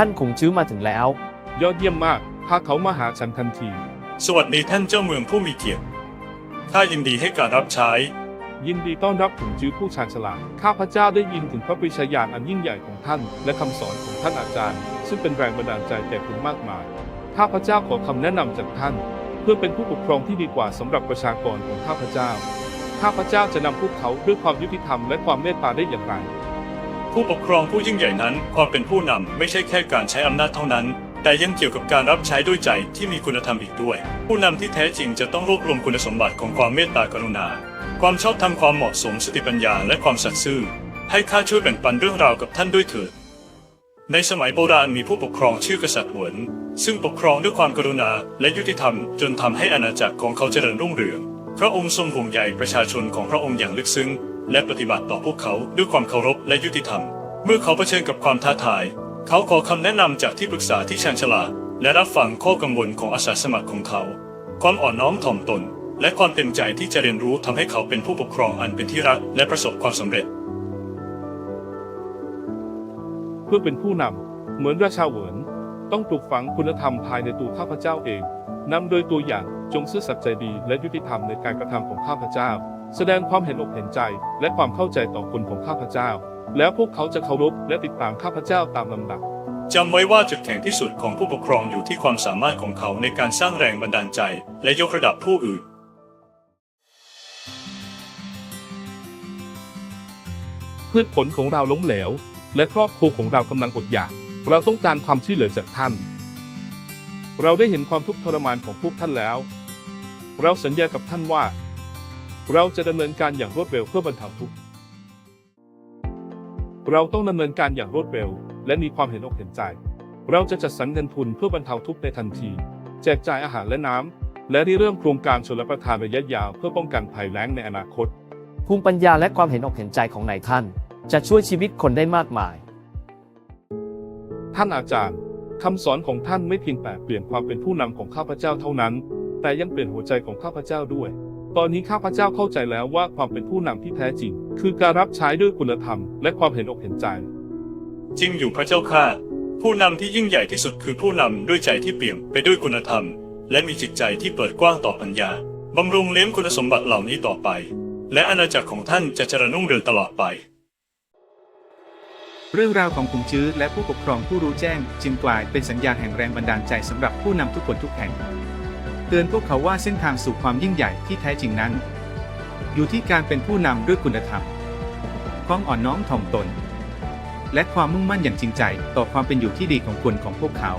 ท่านคงชื้อมาถึงแล้ว ยอดเยี่ยมมาก พาเขามาหาฉันทันที สวัสดีท่านเจ้าเมืองผู้มีเกียรติข้ายินดีให้การรับใช้ ยินดีต้อนรับถึงจื้อผู้ชาญฉลาด ข้าพเจ้าได้ยินถึงพระปริชญาณอันยิ่งใหญ่ของท่าน และคำสอนของท่านอาจารย์ ซึ่งเป็นแรงบันดาลใจแก่คุณมากมาย ข้าพเจ้าขอคำแนะนำจากท่าน เพื่อเป็นผู้ปกครองที่ดีกว่าสำหรับประชากรของข้าพเจ้า ข้าพเจ้าจะนำพวกเขาด้วยความยุติธรรมและความเมตตาได้อย่างไร ผู้ปกครองผู้ยิ่งใหญ่นั้น ความเป็นผู้นำไม่ใช่แค่การใช้อำนาจเท่านั้น แต่ยังเกี่ยวกับการรับใช้ด้วยใจที่มีคุณธรรมอีกด้วย ผู้นำที่แท้จริงจะต้องรวบรวมคุณสมบัติของความเมตตากรุณา ความชอบธรรมความเหมาะสมสติปัญญาและความสัตย์ซื่อ ให้ข้าช่วยแบ่งปันเรื่องราวกับท่านด้วยเถิดในสมัยโบราณมีผู้ปกครองชื่อกษัตริย์หวน ซึ่งปกครองด้วยความกรุณาและยุติธรรมจนทำให้อาณาจักรของเขาเจริญรุ่งเรือง พระองค์ทรงห่วงใยประชาชนของพระองค์อย่างลึกซึ้ง และปฏิบัติต่อพวกเขาด้วยความเคารพและยุติธรรม เมื่อเขาเผชิญกับความท้าทาย เขาขอคำแนะนำจากที่ปรึกษาที่ชาญฉลาดและรับฟังข้อกังวลของอาสาสมัครของเขา ความอ่อนน้อมถ่อมตน และความเต็มใจที่จะเรียนรู้ทำให้เขาเป็นผู้ปกครองอันเป็นที่รักและประสบความสำเร็จ เพื่อเป็นผู้นำเหมือนราชาเหวินต้องปลูกฝังคุณธรรมภายในตัวข้าพเจ้าเองนำโดยตัวอย่างจงซื่อสัตย์ใจดีและยุติธรรมในการกระทำของข้าพเจ้า แสดงความเห็นอกเห็นใจและความเข้าใจต่อคนของข้าพเจ้า แล้วพวกเขาจะเคารพและติดตามข้าพเจ้าตามลำดับจำไว้ว่าจุดแข็งที่สุดของผู้ปกครองอยู่ที่ความสามารถของเขาในการสร้างแรงบันดาลใจ และยกระดับผู้อื่น พืชผลของเราล้มเหลว และครอบครัวของเรากำลังอดอยาก เราต้องการความช่วยเหลือจากท่าน เราได้เห็นความทุกข์ทรมานของพวกท่านแล้ว เราสัญญากับท่านว่า เราจะดำเนินการอย่างรวดเร็วเพื่อบรรเทาทุกข์เราต้องดำเนินการอย่างรวดเร็ว และมีความเห็นอกเห็นใจ เราจะจัดสรรเงินทุนเพื่อบรรเทาทุกข์ในทันที แจกจ่ายอาหารและน้ำและริเริ่มโครงการชลประทานระยะยาวเพื่อป้องกันภัยแล้งในอนาคต ภูมิปัญญาและความเห็นอกเห็นใจของนายท่าน จะช่วยชีวิตคนได้มากมาย ท่านอาจารย์คำสอนของท่านไม่เพียงแต่เปลี่ยนความเป็นผู้นำของข้าพเจ้าเท่านั้น แต่ยังเปลี่ยนหัวใจของข้าพเจ้าด้วย ตอนนี้ข้าพเจ้าเข้าใจแล้วว่าความเป็นผู้นำที่แท้จริง คือการรับใช้ด้วยคุณธรรม และความเห็นอกเห็นใจ จริงอยู่พระเจ้าข้าผู้นำที่ยิ่งใหญ่ที่สุดคือผู้นำด้วยใจที่เปี่ยมไปด้วยคุณธรรม และมีจิตใจที่เปิดกว้างต่อปัญญาบำรุงเลี้ยงคุณสมบัติเหล่านี้ต่อไป และอาณาจักรของท่านจะเจริญรุ่งเรืองตลอดไป เรื่องราวของขุงจื้อและผู้ปกครองผู้รู้แจ้ง จึงกลายเป็นสัญญาณแห่งแรงบันดาลใจสำหรับผู้นำทุกคนทุกแห่ง เตือนพวกเขาว่าเส้นทางสู่ความยิ่งใหญ่ที่แท้จริงนั้น อยู่ที่การเป็นผู้นำด้วยคุณธรรม ความอ่อนน้อมถ่อมตน และความมุ่งมั่นอย่างจริงใจต่อความเป็นอยู่ที่ดีของคนของพวกเขา